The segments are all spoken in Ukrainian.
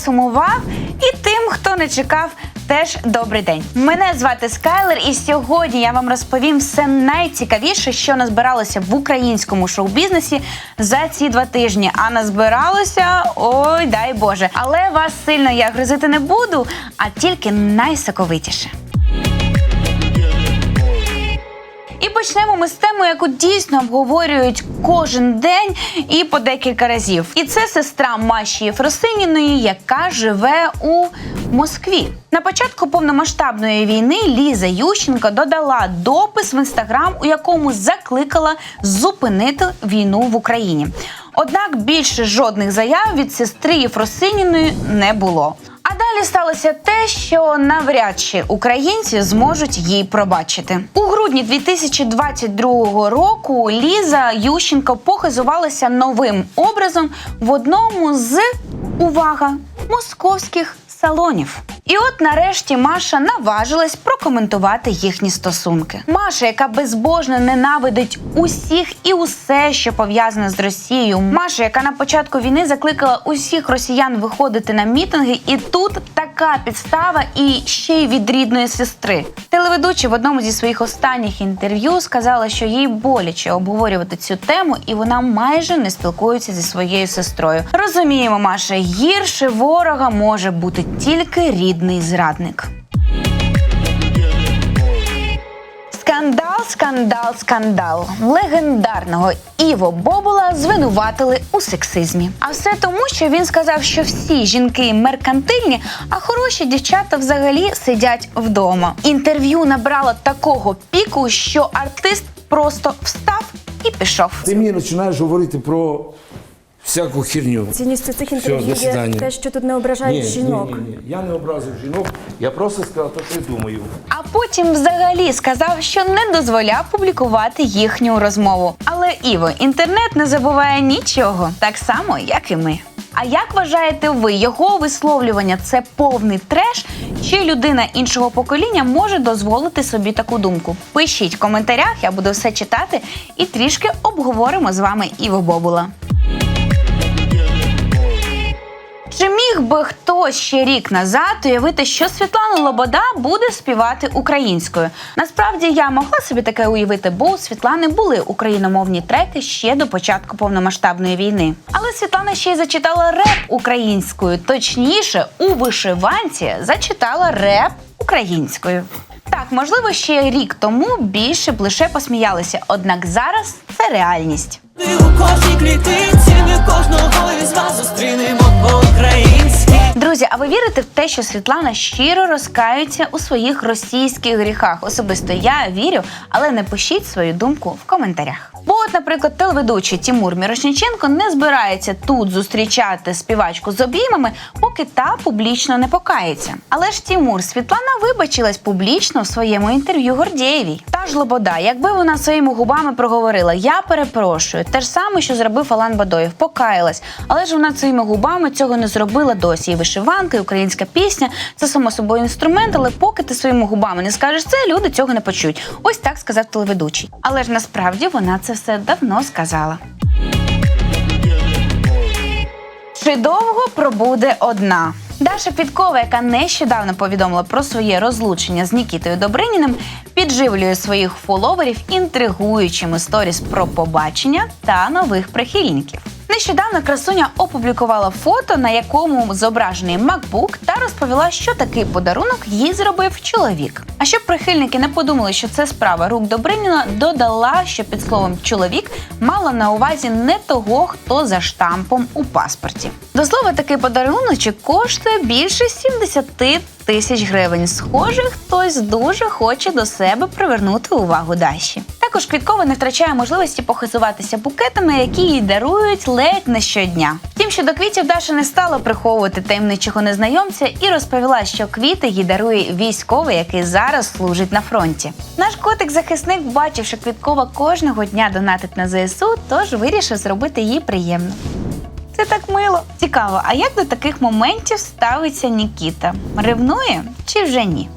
посумував, і тим, хто не чекав. Теж добрий день. Мене звати Скайлер, і сьогодні я вам розповім все найцікавіше, що назбиралося в українському шоу-бізнесі за ці два тижні. А назбиралося ой, дай Боже. Але вас сильно я грозити не буду, а тільки найсоковитіше. І почнемо ми з теми, яку дійсно обговорюють кожен день і по декілька разів. І це сестра Маші Єфросиніної, яка живе у Москві. На початку повномасштабної війни Ліза Ющенко додала допис в інстаграм, у якому закликала зупинити війну в Україні. Однак більше жодних заяв від сестри Єфросиніної не було. Далі сталося те, що навряд чи українці зможуть їй пробачити. У грудні 2022 року Ліза Ющенко похизувалася новим образом в одному з увага московських салонів. І от нарешті Маша наважилась прокоментувати їхні стосунки. Маша, яка безбожно ненавидить усіх і усе, що пов'язане з Росією. Маша, яка на початку війни закликала усіх росіян виходити на мітинги, і тут така підстава, і ще й від рідної сестри. Телеведуча в одному зі своїх останніх інтерв'ю сказала, що їй боляче обговорювати цю тему, і вона майже не спілкується зі своєю сестрою. Розуміємо, Маша, гірше ворога може бути тільки рідний зрадник. Скандал, скандал, скандал. Легендарного Іво Бобула звинуватили у сексизмі. А все тому, що він сказав, що всі жінки меркантильні, а хороші дівчата взагалі сидять вдома. Інтерв'ю набрало такого піку, що артист просто встав і пішов. Ти мені починаєш говорити про всяку херню. Цінністю цих Все, інтерв'ю до є свидання. те, що тут не ображають жінок. Ні, ні, ні. Я не образив жінок, я просто сказав що я думаю. А потім взагалі сказав, що не дозволяв публікувати їхню розмову. Але Іво, інтернет не забуває нічого, так само, як і ми. А як вважаєте ви, його висловлювання це повний треш? Чи людина іншого покоління може дозволити собі таку думку? Пишіть в коментарях, я буду все читати і трішки обговоримо з вами Іво Бобула. Чи міг би хтось ще рік назад уявити, що Світлана Лобода буде співати українською? Насправді я могла собі таке уявити, бо у Світлани були україномовні треки ще до початку повномасштабної війни. Але Світлана ще й зачитала реп українською, точніше, у вишиванці зачитала реп українською. Так, можливо, ще рік тому більше б лише посміялися, однак зараз це реальність. Ти у кожній клітинці, ми кожного із вас зустрінемо по-українськи. Друзі, а ви вірите в те, що Світлана щиро розкаюється у своїх російських гріхах? Особисто я вірю, але напишіть свою думку в коментарях. Бо, от, наприклад, телеведучий Тімур Мірошниченко не збирається тут зустрічати співачку з обіймами, поки та публічно не покається. Але ж Тімур Світлана вибачилась публічно в своєму інтерв'ю Гордєєвій. Та ж Лобода, якби вона своїми губами проговорила Я перепрошую, те ж саме, що зробив Алан Бадоєв, покаялась, але ж вона своїми губами цього не зробила досі. І вишиванка, і українська пісня це само собою інструмент, але поки ти своїми губами не скажеш це, люди цього не почують. Ось так сказав телеведучий. Але ж насправді вона це все давно сказала. Чи довго пробуде одна? Даша Підкова, яка нещодавно повідомила про своє розлучення з Нікітою Добриніним, підживлює своїх фоловерів інтригуючими сторіс про побачення та нових прихильників. Нещодавно красуня опублікувала фото, на якому зображений MacBook, та розповіла, що такий подарунок їй зробив чоловік. А щоб прихильники не подумали, що це справа рук Добриніна, додала, що під словом чоловік мала на увазі не того, хто за штампом у паспорті. До слова, такий подаруночок коштує більше 70 тисяч гривень. Схоже, хтось дуже хоче до себе привернути увагу Даші. Також Квіткова не втрачає можливості похизуватися букетами, які їй дарують ледь не щодня. Втім, що до квітів Даша не стала приховувати таємничого незнайомця і розповіла, що квіти їй дарує військовий, який зараз служить на фронті. Наш котик-захисник бачив, що Квіткова кожного дня донатить на ЗСУ, тож вирішив зробити їй приємно. Це так мило. Цікаво, а як до таких моментів ставиться Нікіта? Ревнує чи вже ні?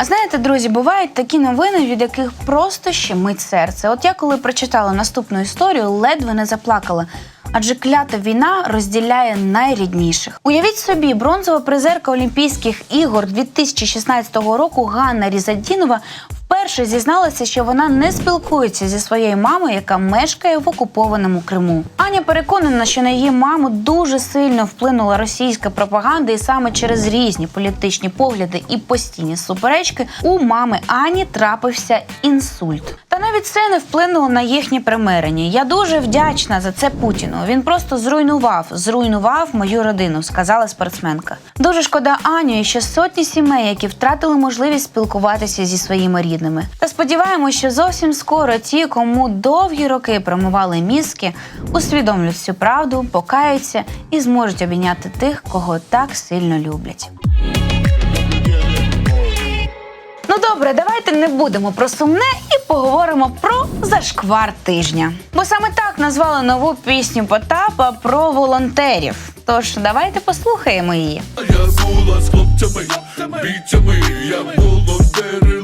А знаєте, друзі, бувають такі новини, від яких просто щемить серце. От я коли прочитала наступну історію, ледве не заплакала. адже клята війна розділяє найрідніших. Уявіть собі, бронзова призерка Олімпійських ігор 2016 року Ганна Різадінова вперше зізналася, що вона не спілкується зі своєю мамою, яка мешкає в окупованому Криму. Аня переконана, що на її маму дуже сильно вплинула російська пропаганда, і саме через різні політичні погляди і постійні суперечки у мами Ані трапився інсульт. Та навіть це не вплинуло на їхнє примирення. Я дуже вдячна за це Путіну. Він просто зруйнував, зруйнував мою родину, сказала спортсменка. Дуже шкода Аню, і ще сотні сімей, які втратили можливість спілкуватися зі своїми рідними. Та сподіваємось, що зовсім скоро ті, кому довгі роки промивали мізки, усвідомлять всю правду, покаються і зможуть обійняти тих, кого так сильно люблять. Ну добре, давайте не будемо про сумне і поговоримо про зашквар тижня. Бо саме так назвали нову пісню Потапа про волонтерів. Тож давайте послухаємо її. Я була з хлопцями, бійцями, я волонтерила.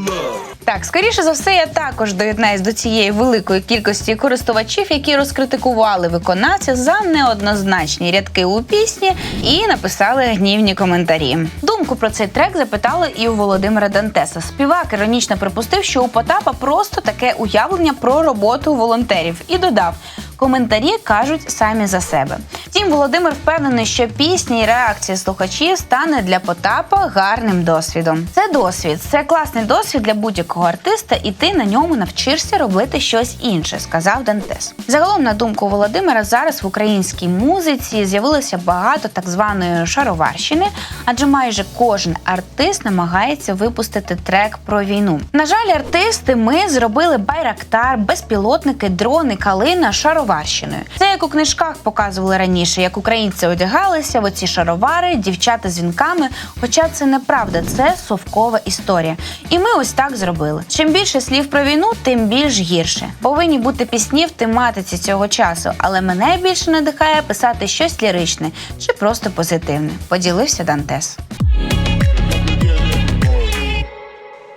Так, скоріше за все, я також доєднаюсь до цієї великої кількості користувачів, які розкритикували виконавця за неоднозначні рядки у пісні і написали гнівні коментарі. Думку про цей трек запитали і у Володимира Дантеса. Співак іронічно припустив, що у Потапа просто таке уявлення про роботу волонтерів і додав. Коментарі кажуть самі за себе. Втім, Володимир впевнений, що пісня і реакція слухачів стане для Потапа гарним досвідом. Це досвід, це класний досвід для будь-якого артиста, і ти на ньому навчишся робити щось інше, сказав Дантес. Загалом, на думку Володимира, зараз в українській музиці з'явилося багато так званої шароварщини, адже майже кожен артист намагається випустити трек про війну. На жаль, артисти ми зробили байрактар, безпілотники, дрони, калина шароварщиною. Це як у книжках показували раніше, як українці одягалися в оці шаровари, дівчата з вінками. Хоча це неправда, це совкова історія. І ми ось так зробили. Чим більше слів про війну, тим більш гірше. Повинні бути пісні в тематиці цього часу, але мене більше надихає писати щось ліричне чи просто позитивне. Поділився Дантес.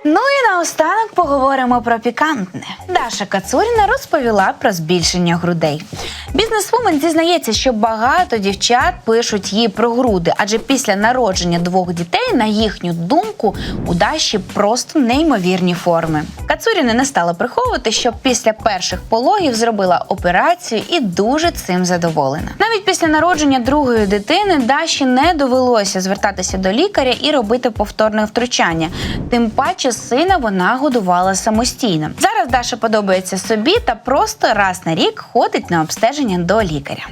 Ну і наостанок поговоримо про пікантне. Даша Кацуріна розповіла про збільшення грудей. Бізнесвумен зізнається, що багато дівчат пишуть їй про груди, адже після народження двох дітей, на їхню думку, у Даші просто неймовірні форми. Кацуріна не стала приховувати, що після перших пологів зробила операцію і дуже цим задоволена. Навіть після народження другої дитини Даші не довелося звертатися до лікаря і робити повторне втручання. Тим паче сина вона годувала самостійно. Зараз Даша подобається собі та просто раз на рік ходить на обстеження до лікаря.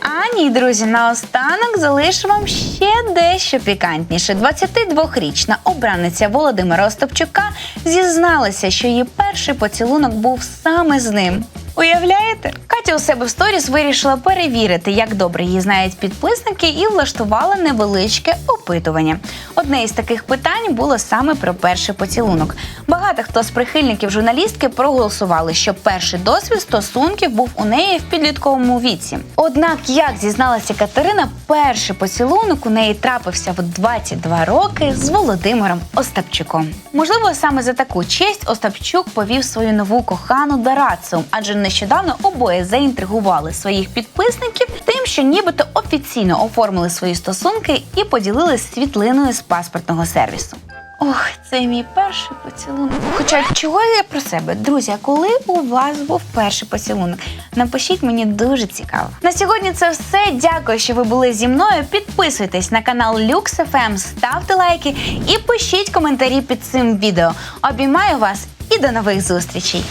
А ні, друзі, наостанок залишу вам ще дещо пікантніше. 22-річна обраниця Володимира Остапчука зізналася, що її перший поцілунок був саме з ним. Уявляєте? Катя у себе в сторіс вирішила перевірити, як добре її знають підписники, і влаштувала невеличке опитування. Одне із таких питань було саме про перший поцілунок. Багато хто з прихильників журналістки проголосували, що перший досвід стосунків був у неї в підлітковому віці. Однак, як зізналася Катерина, перший поцілунок у неї трапився в 22 роки з Володимиром Остапчуком. Можливо, саме за таку честь Остапчук повів свою нову кохану до рациум, адже нещодавно обоє заінтригували своїх підписників тим, що нібито офіційно оформили свої стосунки і поділились світлиною з паспортного сервісу. Ох, це мій перший поцілунок. Хоча чого я про себе? Друзі, коли у вас був перший поцілунок? Напишіть мені дуже цікаво. На сьогодні це все. Дякую, що ви були зі мною. Підписуйтесь на канал LuxFM, ставте лайки і пишіть коментарі під цим відео. Обіймаю вас і до нових зустрічей.